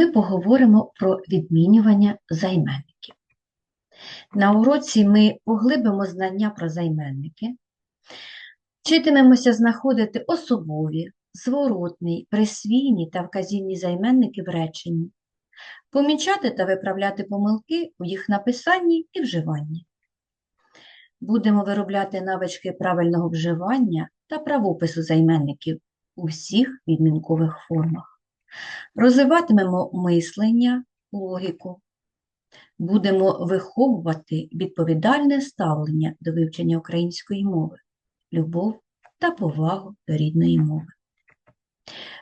Ми поговоримо про відмінювання займенників. На уроці ми поглибимо знання про займенники, вчитимемося знаходити особові, зворотний, присвійні та вказівні займенники в реченні, помічати та виправляти помилки у їх написанні і вживанні. Будемо виробляти навички правильного вживання та правопису займенників у всіх відмінкових формах. Розвиватимемо мислення, логіку. Будемо виховувати відповідальне ставлення до вивчення української мови, любов та повагу до рідної мови.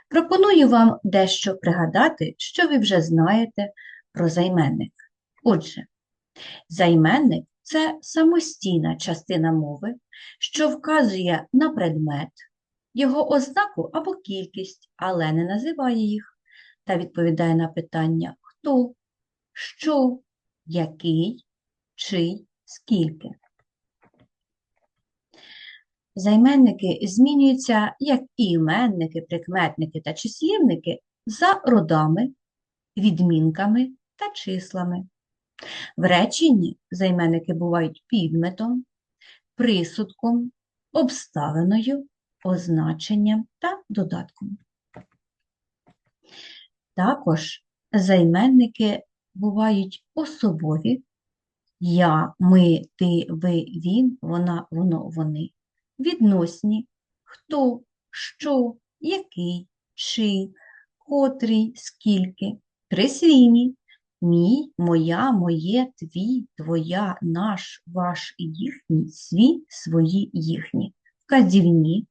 Пропоную вам дещо пригадати, що ви вже знаєте про займенник. Отже, займенник це самостійна частина мови, що вказує на предмет, його ознаку або кількість, але не називає їх, та відповідає на питання хто, що, який, чий, скільки. Займенники змінюються як і іменники, прикметники та числівники за родами, відмінками та числами. В реченні займенники бувають підметом, присудком, обставиною, означенням та додатком. Також займенники бувають особові. Я, ми, ти, ви, він, вона, воно, вони, відносні. Хто, що, який, чий, котрий, скільки, присвійні. Мій, моя, моє, твій, твоя, наш, ваш, їхній, свій, свої, їхні, вказівні,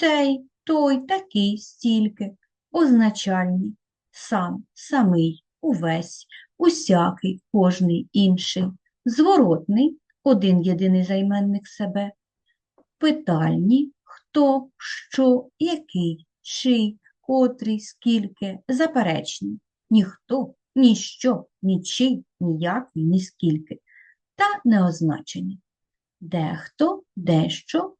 цей, той, такий, стільки, означальні, сам, самий, увесь, усякий, кожний інший, зворотний, один єдиний займенник себе, питальні, хто, що, який, чий, котрий, скільки, заперечні, ніхто, ніщо, нічий, ніякий, ніскільки, та неозначені. Дехто, дещо,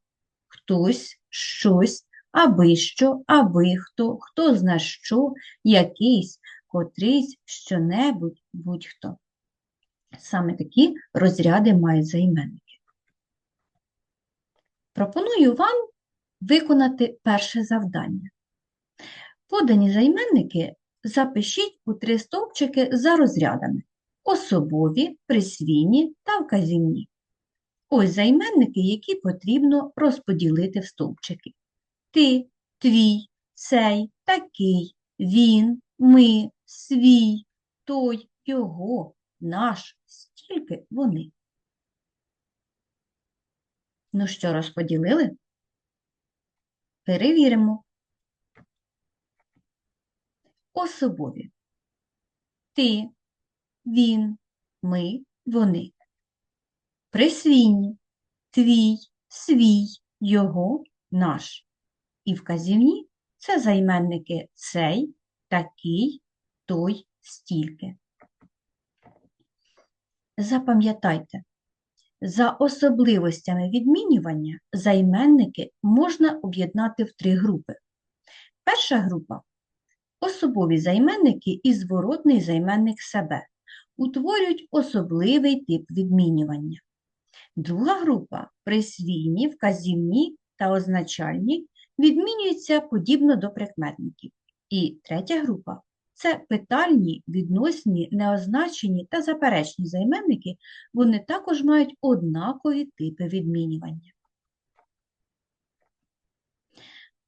хтось, щось, аби що, аби хто, хто зна що, якийсь, котрийсь, що-небудь, будь-хто. Саме такі розряди мають займенники. Пропоную вам виконати перше завдання. Подані займенники запишіть у три стовпчики за розрядами особові, присвійні та вказівні. Ось займенники, які потрібно розподілити в стовпчики. Ти, твій, цей, такий, він, ми, свій, той, його, наш, стільки вони. Ну що, розподілили? Перевіримо. Особові. Ти, він, ми, вони. Присвійні. Твій, свій, його, наш. І вказівні це займенники цей, такий, той, стільки. Запам'ятайте, за особливостями відмінювання займенники можна об'єднати в три групи. Перша група особові займенники і зворотний займенник себе утворюють особливий тип відмінювання. Друга група присвійні, вказівні та означальні відмінюються подібно до прикметників. І третя група це питальні, відносні, неозначені та заперечні займенники, вони також мають однакові типи відмінювання.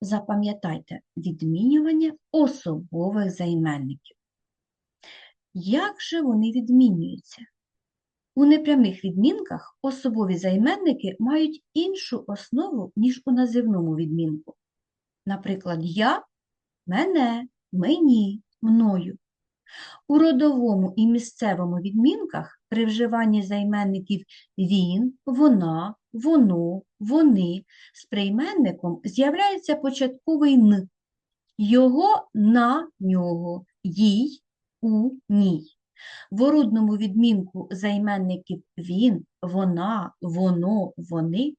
Запам'ятайте відмінювання особових займенників. Як же вони відмінюються? У непрямих відмінках особові займенники мають іншу основу, ніж у називному відмінку. Наприклад, я, мене, мені, мною. У родовому і місцевому відмінках при вживанні займенників він, вона, воно, вони з прийменником з'являється початковий н, його на нього, їй у ній. В орудному відмінку займенників він, вона, воно, вони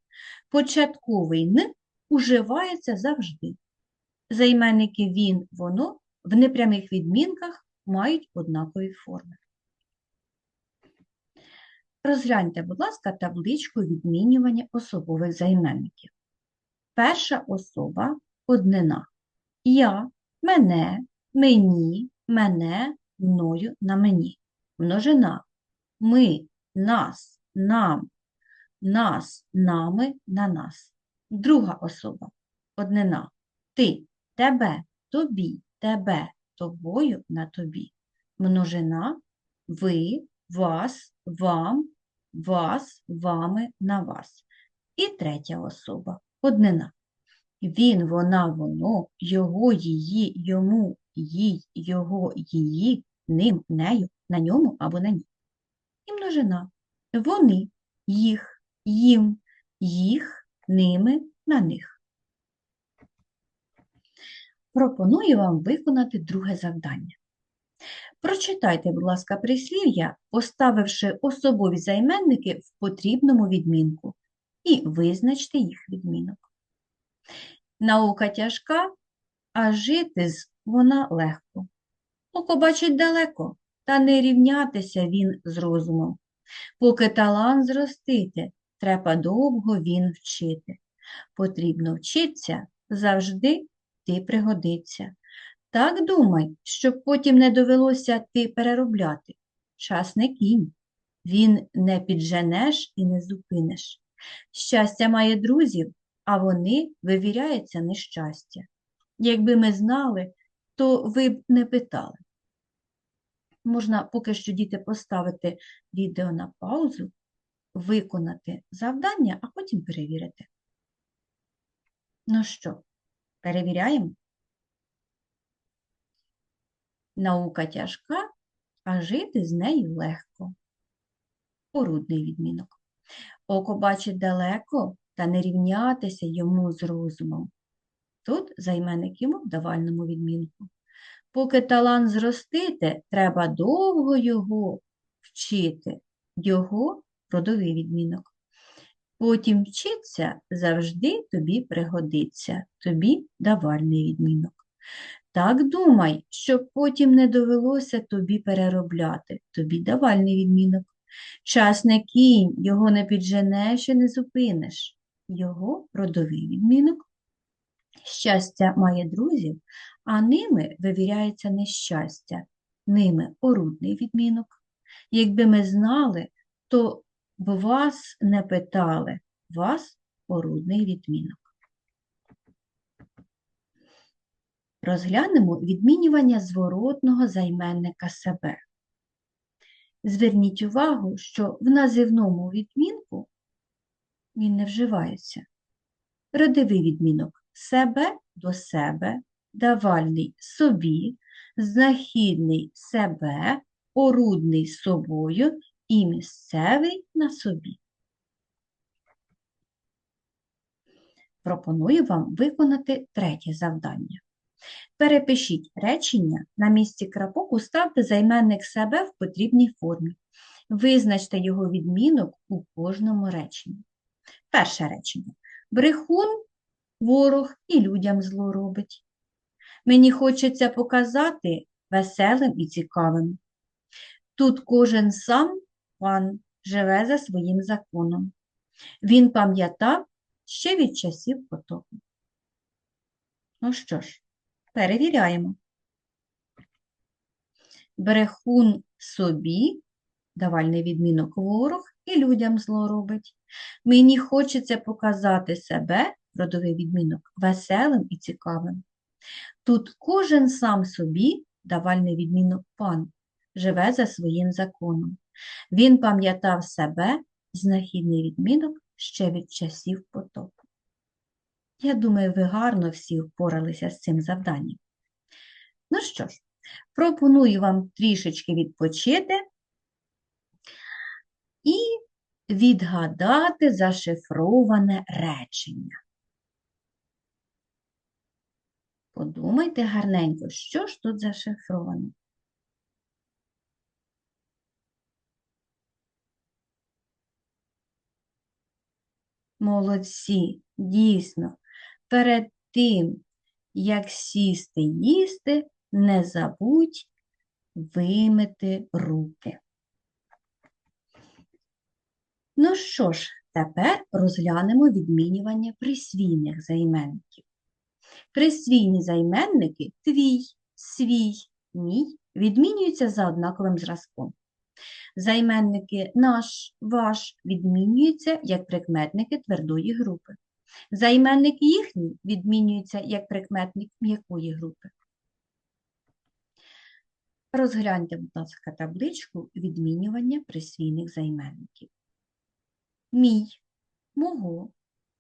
початковий н уживається завжди. Займенники він, воно в непрямих відмінках мають однакові форми. Розгляньте, будь ласка, табличку відмінювання особових займенників. Перша особа однина. Я, мене, мені, мене, мною, на мені. Множина. Ми, нас, нам, нас, нами, на нас. Друга особа однина. Ти, тебе, тобі, тебе, тобою, на тобі. Множина ви, вас, вам, вас, вами, на вас. І третя особа однина. Він, вона, воно, його, її, йому, їй, його, її, ним, нею, на ньому або на ній. І множина. Вони, їх, їм, їх, ними, на них. Пропоную вам виконати друге завдання. Прочитайте, будь ласка, прислів'я, поставивши особові займенники в потрібному відмінку, і визначте їх відмінок. Наука тяжка, а жити з вона легко. Око бачить далеко, та не рівнятися він з розумом. Поки талант зростити, треба довго він вчити. Потрібно вчитися завжди ти пригодиться. Так думай, щоб потім не довелося ти переробляти. Час не кінь, він не підженеш і не зупиниш. Щастя має друзів, а вони вивіряються нещастя. Якби ми знали, то ви б не питали. Можна поки що діти поставити відео на паузу, виконати завдання, а потім перевірити. Ну що, перевіряємо? Наука тяжка, а жити з нею легко. Порудний відмінок. Око бачить далеко, та не рівнятися йому з розумом. Тут займенник йому в давальному відмінку. Поки талант зростити, треба довго його вчити, його родовий відмінок. Потім вчиться завжди тобі пригодиться, тобі давальний відмінок. Так думай, щоб потім не довелося тобі переробляти, тобі давальний відмінок. Час не кінь, його не підженеш і не зупиниш. Його родовий відмінок. Щастя має друзів, а ними вивіряється нещастя, ними орудний відмінок. Якби ми знали, то б вас не питали, вас орудний відмінок. Розглянемо відмінювання зворотного займенника себе. Зверніть увагу, що в називному відмінку він не вживається. Родовий відмінок себе до себе, давальний собі, знахідний себе, орудний собою і місцевий на собі. Пропоную вам виконати третє завдання. Перепишіть речення, на місці крапок уставте займенник себе в потрібній формі. Визначте його відмінок у кожному реченні. Перше речення. Брехун, ворог і людям зло робить. Мені хочеться показати веселим і цікавим. Тут кожен сам пан живе за своїм законом. Він пам'ятав ще від часів потопу. Ну що ж, перевіряємо. Брехун собі, давальний відмінок ворог, і людям зло робить. Мені хочеться показати себе, родовий відмінок, веселим і цікавим. Тут кожен сам собі, давальний відмінок пан, живе за своїм законом. Він пам'ятав себе, знахідний відмінок ще від часів потопу. Я думаю, ви гарно всі впоралися з цим завданням. Ну що ж, пропоную вам трішечки відпочити і відгадати зашифроване речення. Подумайте гарненько, що ж тут зашифровано. Молодці, дійсно, перед тим, як сісти їсти, не забудь вимити руки. Ну що ж, тепер розглянемо відмінювання присвійних займенників. Присвійні займенники твій, свій, мій відмінюються за однаковим зразком. Займенники наш, ваш відмінюються як прикметники твердої групи. Займенник їхній відмінюється як прикметник м'якої групи. Розгляньте, будь ласка, табличку відмінювання присвійних займенників. Мій, мого,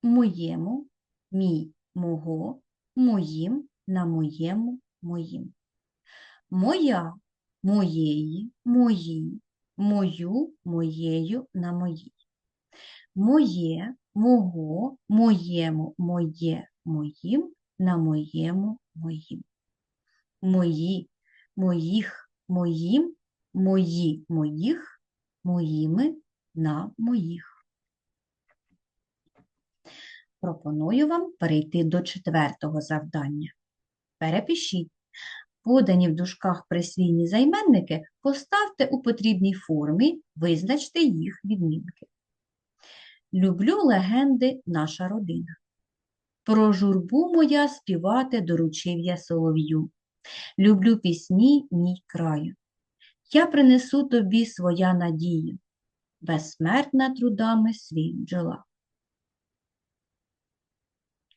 моєму, мій, мого, моїм, на моєму, моїм. Моя, моєї, мої, мою, моєю, на моїй. Моє, мого, моєму, моє, моїм, на моєму, моїм. Мої, моїх, моїм, мої, моїх, моїми, на моїх. Пропоную вам перейти до четвертого завдання. Перепишіть. Подані в дужках присвійні займенники поставте у потрібній формі, визначте їх відмінки. Люблю легенди наша родина. Про журбу моя співати доручив я солов'ю. Люблю пісні мій краю. Я принесу тобі своя надія, безсмертна трудами свій бджола.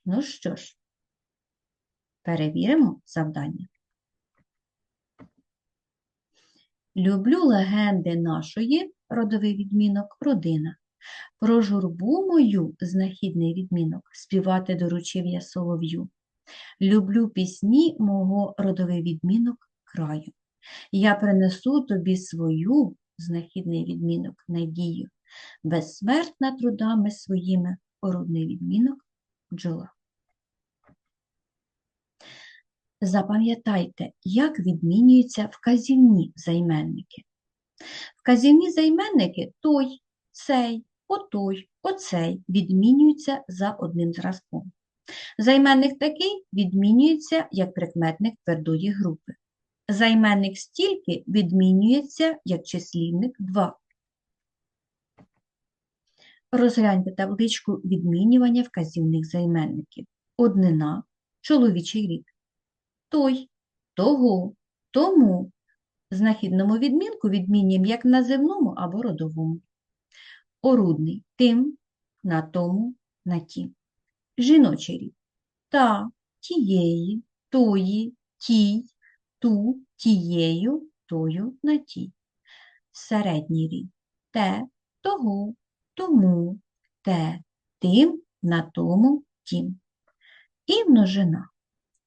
Ну що ж, перевіримо завдання. Люблю легенди нашої, родовий відмінок, родина. Про журбу мою, знахідний відмінок, співати доручив я солов'ю. Люблю пісні мого родовий відмінок краю. Я принесу тобі свою, знахідний відмінок, надію, безсмертна трудами своїми, родний відмінок бджола. Запам'ятайте, як відмінюються вказівні займенники. Вказівні займенники той, цей, отой, оцей відмінюються за одним зразком. Займенник такий відмінюється як прикметник твердої групи. Займенник стільки відмінюється як числівник 2. Розгляньте табличку відмінювання вказівних займенників. Однина чоловічий рік. Той, того, тому. Знахідному відмінку відмінюємо як називному або родовому. Орудний тим, на тому, на тім. Жіночий рід та, тієї, тої, тій, ту, тією, тою, на тій. Середній рід те, того, тому, те, тим, на тому, тім. І множина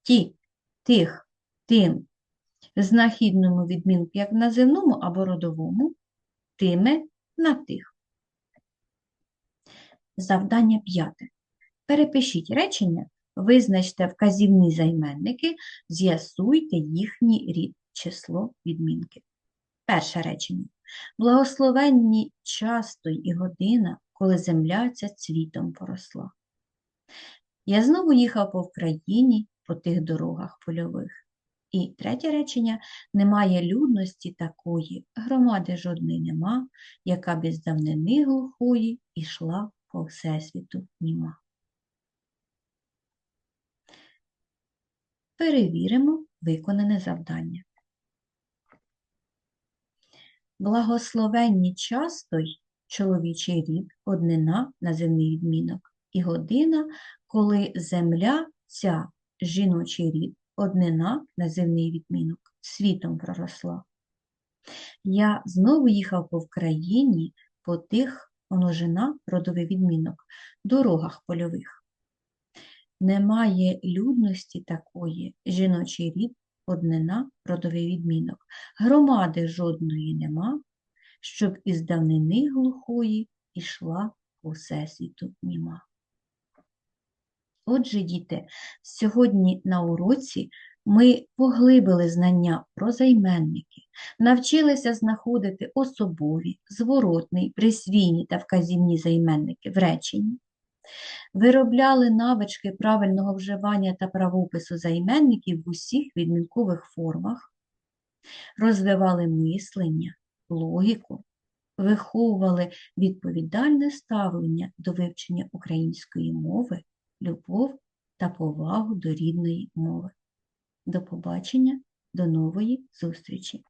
ті, тих, тим, знахідному відмінку як називному або родовому, тиме на тих. Завдання п'яте. Перепишіть речення, визначте вказівні займенники, з'ясуйте їхній рід, число відмінки. Перше речення. Благословенні часто і година, коли земля ця цвітом поросла. Я знову їхав по Вкраїні по тих дорогах польових. І третє речення немає людності такої, громади жодної нема, яка без давнини глухої ішла по всесвіту німа. Перевіримо виконане завдання. Благословенні часто й чоловічий рід, однина називний відмінок, і година, коли земля ця жіночий рід, однина називний відмінок, світом проросла. Я знову їхав по Вкраїні по тих множина родовий відмінок, дорогах польових. Немає людності такої, жіночий рід, однина, родовий відмінок, громади жодної нема, щоб із давнини глухої ішла по всесвіту німа. Отже, діти, сьогодні на уроці ми поглибили знання про займенники, навчилися знаходити особові, зворотний, присвійні та вказівні займенники в реченні. Виробляли навички правильного вживання та правопису займенників в усіх відмінкових формах, розвивали мислення, логіку, виховували відповідальне ставлення до вивчення української мови, любов та повагу до рідної мови. До побачення, до нової зустрічі!